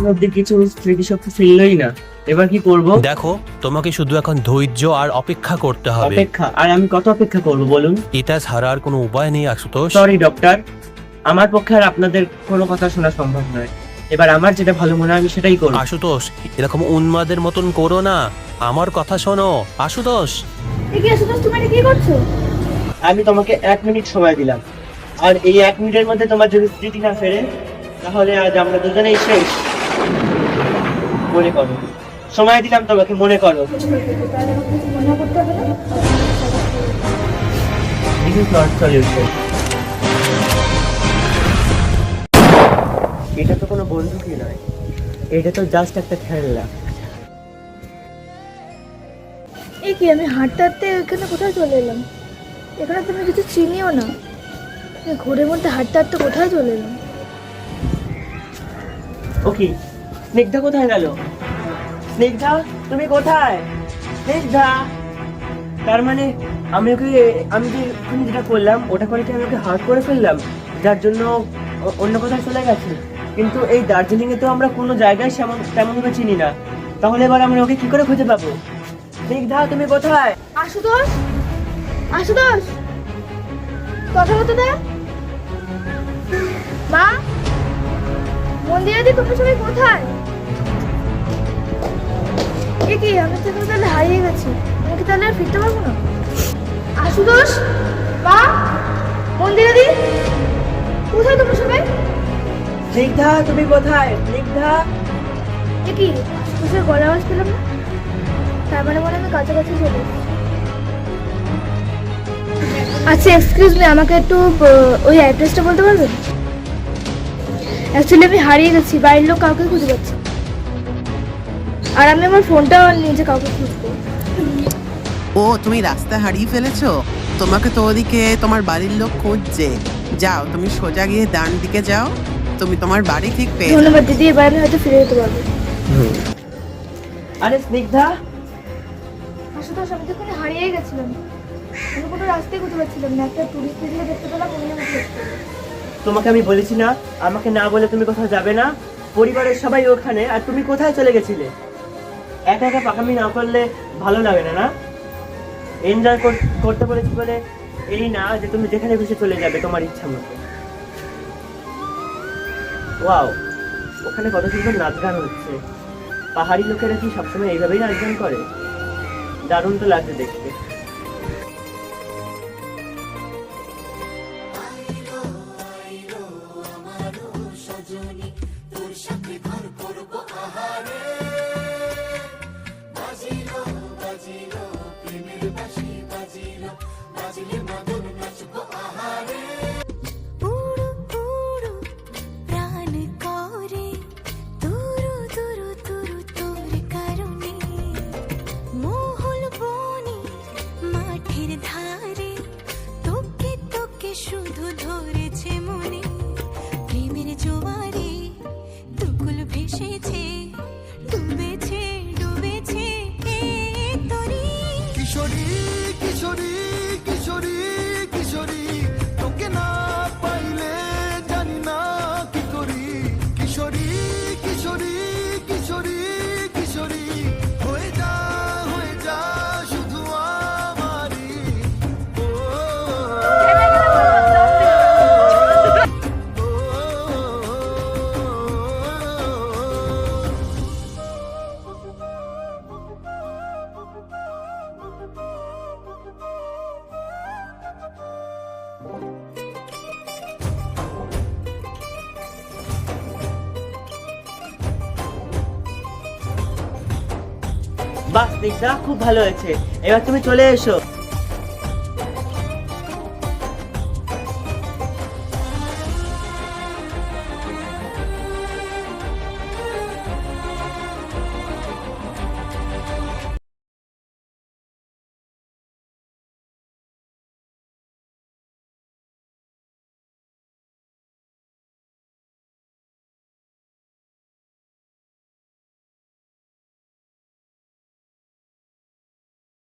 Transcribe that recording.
এখন অব্দি কিছু স্মৃতিশক্তি ফিরলই না। এবার কি করব? দেখো তোমাকে শুধু এখন ধৈর্য আর অপেক্ষা করতে হবে। অপেক্ষা? আর আমি কত অপেক্ষা করব বলুন? এটা ছাড়া আর কোনো উপায় নেই আশুতোষ। সরি ডক্টর আমার পক্ষে আর আপনাদের কোনো কথা শোনা সম্ভব নয়। এবার আমার যেটা ভালো মনে হয় আমি সেটাই করব। আশুতোষ এরকম উন্মাদের মতন করো না। আমার কথা শোনো। আশুতোষ। এ কি আশুতোষ তুমি এটা কি করছ? আমি তোমাকে এক মিনিট সময় দিলাম। আর এই এক মিনিটের মধ্যে তোমার যদি স্মৃতি না ফেরে তাহলে আজ আমরা দুজনেই শেষ। মনে করো। সময় দিলাম তোমাকে মনে করো। এটা তো কোনো বন্দুকই নয়। এটা তো জাস্ট একটা খেলনা। এ কি আমি হাঁটতে হাঁটতে এখানে কোথায় চলে এলাম? এখানে তুমি কিছু চিনিও না। এই ঘোরের মধ্যে হাঁটতে হাঁটতে কোথায় চলে এলাম? ওকে স্নিগ্ধা কোথায় গেল? স্নিগ্ধা, তুমি কোথায়? স্নিগ্ধা! তার মানে আমি ওকে, আমি যে যেটা করলাম, ওটা করে কি আমি ওকে হার্ট করে ফেললাম? যার জন্য অন্য কোথাও চলে গেছে। কিন্তু এই দার্জিলিংয়ে তো আমরা কোনো জায়গায় সেমন তেমন ভাবে চিনি না। তাহলে এবার আমরা ওকে কি করে খুঁজে পাবো? স্নিগ্ধা, তুমি কোথায়? আশুতোষ! আশুতোষ! কথা বলতে দে মা? মন্দিরাদি, তোমরা সবাই কোথায়? কি? আমি তো এখানে তাহলে হারিয়ে গেছি। আমি কি তাহলে আর ফিরতে পারব না? আশুতোষ? মা? মন্দিরাদি কোথায় তোমরা সবাই? স্নিগ্ধা তুমি কোথায়? স্নিগ্ধা? এ কি? আশুতোষের গলা আওয়াজ পেলাম না? তার মানে মনে আমি কাছাকাছি চলে এসেছি। আচ্ছা এক্সকিউজ মি আমাকে একটু ওই অ্যাড্রেসটা বলতে পারবেন অ্যাকচুয়ালি আমি হারিয়ে গেছি বাড়ির লোক কাউকে খুঁজে পাচ্ছি। আর আমি আমার ফোনটা নিজে কাউকে খুঁজবো। ও তুমি রাস্তা হারিয়ে ফেলেছো? তোমাকে তো ওদিকে তোমার বাড়ির লোক খুঁজছে। যাও তুমি সোজা গিয়ে ডান দিকে যাও। তুমি তোমার বাড়ি ঠিক পেয়ে ধন্যবাদ দিদি এবার আমি হয়তো ফিরে যেতে পারব। আরে স্নিগ্ধা। আশুতোষ আমি তো এখানে হারিয়ে গেছিলাম। আমি কোনো রাস্তায় খুঁজে পাচ্ছিলাম না। একটা টুরিস্ট দিদিকে দেখতে পেলাম তোমাকে আমি বলেছি না আমাকে না বলে তুমি কোথাও যাবে না। পরিবারের সবাই ওখানে আর তুমি কোথায় চলে গেছিলে? একা একা পাকামি না করলে ভালো লাগে না না? এনজয় করতে বলেছি বলে এই না যে তুমি যেখানে খুশি চলে যাবে তোমার ইচ্ছা মতো। ওয়াও ওখানে কত সুন্দর নাচ গান হচ্ছে। পাহাড়ি লোকেরা কি সবসময় এইভাবেই নাচ গান করে? দারুণ তো লাগছে দেখতে। উড়ু উড়ু প্রাণ করে তুরু তুরু তুরু তোর কারণে। মোহল বনে মাঠের ধারে তোকে তোকে শুধু ধরেছে মনে। প্রেমের জোয়ারে দুকুল ভেসেছে ডুবেছে ডুবেছে এ তরি। কিশোরী। বাহ স্নিগ্ধা খুব ভালো হয়েছে। এবার তুমি চলে এসো।